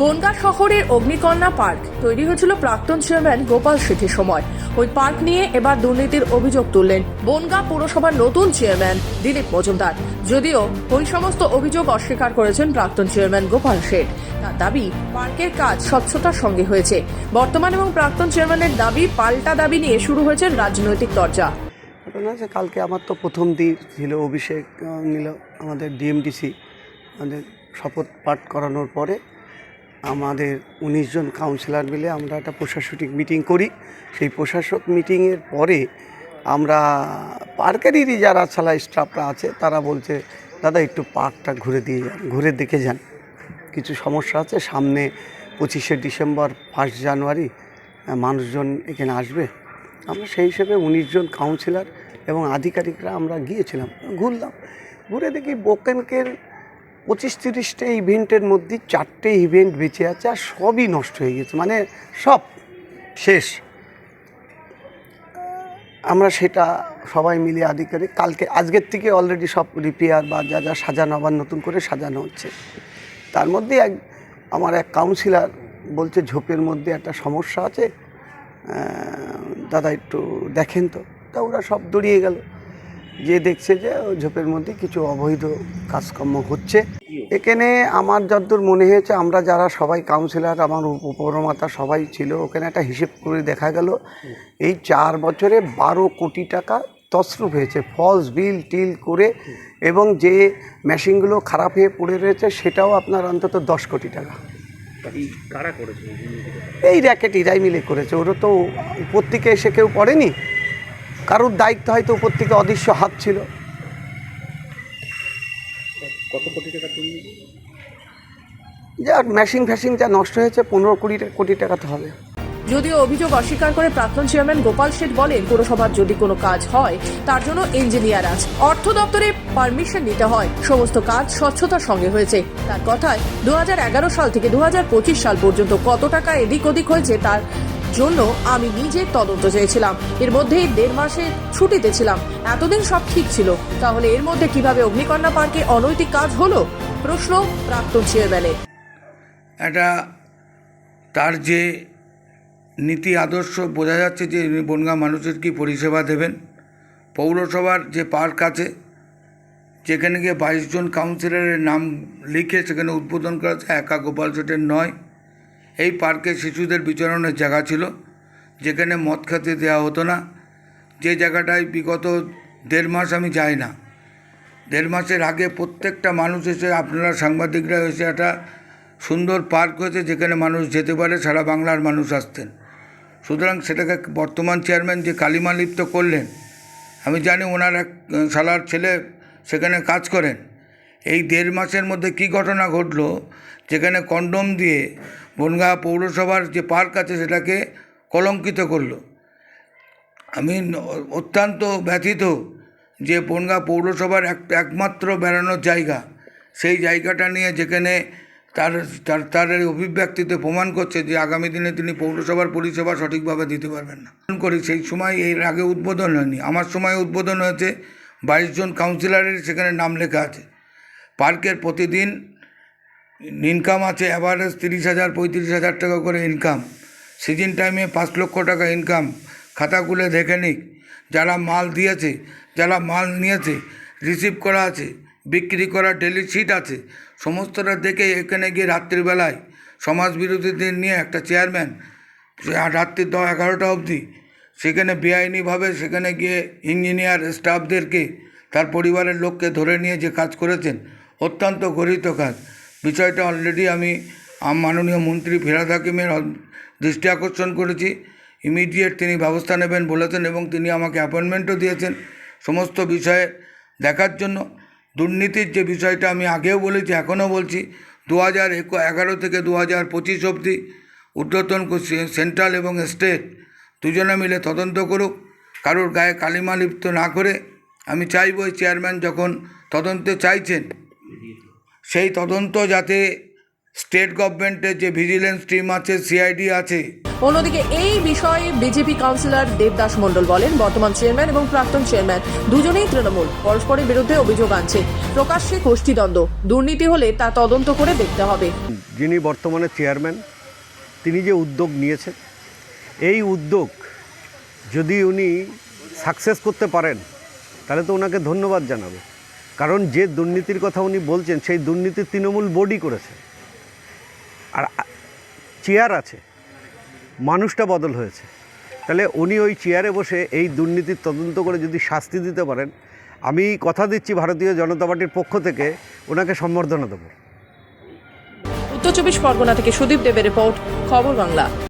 বনগা শহরের অগ্নিকন্যা পার্ক তৈরি হয়েছিল প্রাক্তন চেয়ারম্যান গোপাল শেঠির সময়। ওই পার্ক নিয়ে এবার দুর্নীতির অভিযোগ তুললেন বনগা পুরসভার নতুন চেয়ারম্যান দিলীপ মজুমদার। যদিও ওই সমস্ত অভিযোগ অস্বীকার করেছেন প্রাক্তন চেয়ারম্যান গোপাল শেঠ তার দাবি, পার্কের কাজ স্বচ্ছতার সঙ্গে হয়েছে। বর্তমান এবং প্রাক্তন চেয়ারম্যানের দাবি, পাল্টা দাবি নিয়ে শুরু হয়েছে রাজনৈতিক চর্চা ঘটনা আছে কালকে আমার তো প্রথম দিন ছিল অভিষেক নিল আমাদের ডিএমডিসি, আমাদের শপথ পাঠ করানোর পরে আমাদের উনিশ জন কাউন্সিলর মিলে আমরা একটা প্রশাসনিক মিটিং করি। সেই প্রশাসক মিটিংয়ের পরে আমরা পার্কেরই যারা ছালা স্টাফরা আছে, তারা বলছে, দাদা, একটু পার্কটা ঘুরে দিয়ে যান, ঘুরে দেখে যান। কিছু সমস্যা আছে, সামনে পঁচিশে ডিসেম্বর ফার্স্ট জানুয়ারি মানুষজন এখানে আসবে। আমরা সেই হিসেবে উনিশ জন কাউন্সিলর এবং আধিকারিকরা আমরা গিয়েছিলাম, ঘুরলাম। ঘুরে দেখি বোকেনকের পঁচিশ তিরিশটা ইভেন্টের মধ্যে চারটে ইভেন্ট বেঁচে আছে আর সবই নষ্ট হয়ে গেছে মানে সব শেষ। আমরা সেটা সবাই মিলে আধিকারিক, কালকে, আজকের থেকে অলরেডি সব রিপেয়ার বা যা যা সাজানো আবার নতুন করে সাজানো হচ্ছে। তার মধ্যে এক, আমার এক কাউন্সিলর বলছে, ঝোপের মধ্যে একটা সমস্যা আছে দাদা একটু দেখেন তো। তা ওরা সব দড়িয়ে গেল। যে দেখছে যে ওই ঝোপের মধ্যে কিছু অবৈধ কাজকর্ম হচ্ছে। এখানে আমার যতদূর মনে হয়েছে আমরা যারা সবাই কাউন্সিলর আমার উপ- উপরমাতা সবাই ছিল ওখানে একটা হিসেব করে দেখা গেল এই চার বছরে বারো কোটি টাকা তসরুপ হয়েছে ফলস বিল টিল করে এবং যে মেশিনগুলো খারাপ হয়ে পড়ে রয়েছে সেটাও আপনার অন্তত দশ কোটি টাকা? এই র্যাকেট ইরাই মিলে করেছে ওরা তো উপর থেকে এসে কেউ পড়েনি কারোর দায়িত্ব হয়তো উপর থেকে অদৃশ্য হাত ছিল। কত কোটি টাকা যা মেশিন ফ্যাশিন যা নষ্ট হয়েছে পনেরো কুড়ি কোটি টাকা তো হবে। যদিও অভিযোগ অস্বীকার করে প্রাক্তন চেয়ারম্যান গোপাল শেঠ বলেন পুরসভার যদি কোনো কাজ হয় তার জন্য ইঞ্জিনিয়ার আছে অর্থ দপ্তরে পারমিশন নিতে হয়। সমস্ত কাজ স্বচ্ছতার সঙ্গে হয়েছে। তার কথায় দু হাজার এগারো সাল থেকে দু হাজার পঁচিশ সাল পর্যন্ত কত টাকা এদিক ওদিক হয়েছে তার জন্য আমি নিজে তদন্ত চেয়েছিলাম। এর মধ্যেই দেড় মাসে ছুটিতে ছিলাম। এতদিন সব ঠিক ছিল। তাহলে এর মধ্যে কীভাবে অগ্নিকন্যা পার্কে অনৈতিক কাজ হলো? প্রশ্ন প্রাক্তন চেয়ারম্যানের। একটা তার যে নীতি আদর্শ বোঝা যাচ্ছে যে বনগাঁ মানুষের কি পরিষেবা দেবেন। পৌরসভার যে পার্ক আছে, যেখানে গিয়ে বাইশ জন কাউন্সিলরের নাম লিখে সেখানে উদ্বোধন করা হচ্ছে একা গোপাল সেটের নয়। এই পার্কে শিশুদের বিচরণের জায়গা ছিল, যেখানে মদ খেতে দেওয়া হতো না। যে জায়গাটায় বিগত দেড় মাস আমি যাই না। দেড় মাসের আগে প্রত্যেকটা মানুষ এসে, আপনারা সাংবাদিকরা এসে একটা সুন্দর পার্ক হয়েছে, যেখানে মানুষ যেতে পারে, সারা বাংলার মানুষ আসতেন। সুতরাং সেটাকে বর্তমান চেয়ারম্যান যে কালিমা লিপ্ত করলেন, আমি জানি ওনার এক শালার ছেলে সেখানে কাজ করেন। এই দেড় মাসের মধ্যে কি ঘটনা ঘটলো, যেখানে কন্ডম দিয়ে বনগাঁ পৌরসভার যে পার্ক আছে সেটাকে কলঙ্কিত করল। আমি অত্যন্ত ব্যথিত যে বনগাঁ পৌরসভার এক, একমাত্র বেড়ানোর জায়গা। সেই জায়গাটা নিয়ে যেখানে তার তার তার অভিব্যক্তিতে প্রমাণ করছে যে আগামী দিনে তিনি পৌরসভার পরিষেবা সঠিকভাবে দিতে পারবেন না। করি, সেই সময় এর আগে উদ্বোধন হয়নি। আমার সময় উদ্বোধন হয়েছে বাইশ জন কাউন্সিলরের সেখানে নাম লেখা আছে। পার্কের প্রতিদিন ইনকাম আছে অ্যাভারেজ তিরিশ হাজার, পঁয়ত্রিশ হাজার টাকা করে ইনকাম সিজন টাইমে পাঁচ লক্ষ টাকা ইনকাম খাতা খুলে দেখে নিক, যারা মাল দিয়েছে, যারা মাল নিয়েছে রিসিভ করা আছে, বিক্রি করা ডেলি শিট আছে, সমস্তটা দেখে এখানে গিয়ে রাত্রিবেলায় সমাজ বিরোধীদের নিয়ে একটা চেয়ারম্যান রাত্রি দশ এগারোটা অবধি, সেখানে বেআইনিভাবে সেখানে গিয়ে ইঞ্জিনিয়ার স্টাফদেরকে তার পরিবারের লোককে ধরে নিয়ে যে কাজ করেছেন, অত্যন্ত গরিত কাজ। বিষয়টা অলরেডি আমি মাননীয় মন্ত্রী ফেরাদ হাকিমের দৃষ্টি আকর্ষণ করেছি। ইমিডিয়েট তিনি ব্যবস্থা নেবেন বলেছেন এবং তিনি আমাকে অ্যাপয়েন্টমেন্টও দিয়েছেন সমস্ত বিষয়ে দেখার জন্য। দুর্নীতির যে বিষয়টা আমি আগেও বলেছি, এখনও বলছি দু হাজার এগারো থেকে দু হাজার পঁচিশ অবধি ঊর্ধ্বতন সেন্ট্রাল এবং স্টেট দুজনে মিলে তদন্ত করুক। কারোর গায়ে কালিমা লিপ্ত না করে আমি চাইব চেয়ারম্যান যখন তদন্তে চাইছেন সেই তদন্ত যাতে স্টেট গভর্নমেন্টের যে ভিজিলেন্স টিম আছে সিআইডি আছে। অন্যদিকে এই বিষয়ে বিজেপি কাউন্সিলর দেবদাস মণ্ডল বলেন বর্তমান চেয়ারম্যান এবং প্রাক্তন চেয়ারম্যান দুজনেই তৃণমূল পরস্পরের বিরুদ্ধে অভিযোগ আনছে। প্রকাশ্যে গোষ্ঠীদ্বন্দ্ব দুর্নীতি হলে তা তদন্ত করে দেখতে হবে। যিনি বর্তমানে চেয়ারম্যান তিনি যে উদ্যোগ নিয়েছেন এই উদ্যোগ যদি উনি সাকসেস করতে পারেন তাহলে তো ওনাকে ধন্যবাদ জানাবে। কারণ যে দুর্নীতির কথা উনি বলছেন, সেই দুর্নীতি তৃণমূল বোর্ডই করেছে। আর চেয়ার আছে। মানুষটা বদল হয়েছে। তাহলে উনি ওই চেয়ারে বসে এই দুর্নীতির তদন্ত করে যদি শাস্তি দিতে পারেন, আমি কথা দিচ্ছি ভারতীয় জনতা পার্টির পক্ষ থেকে, ওনাকে সম্বর্ধনা দেবো। উত্তর চব্বিশ পরগনা থেকে সুদীপ দেবের রিপোর্ট, খবর বাংলা।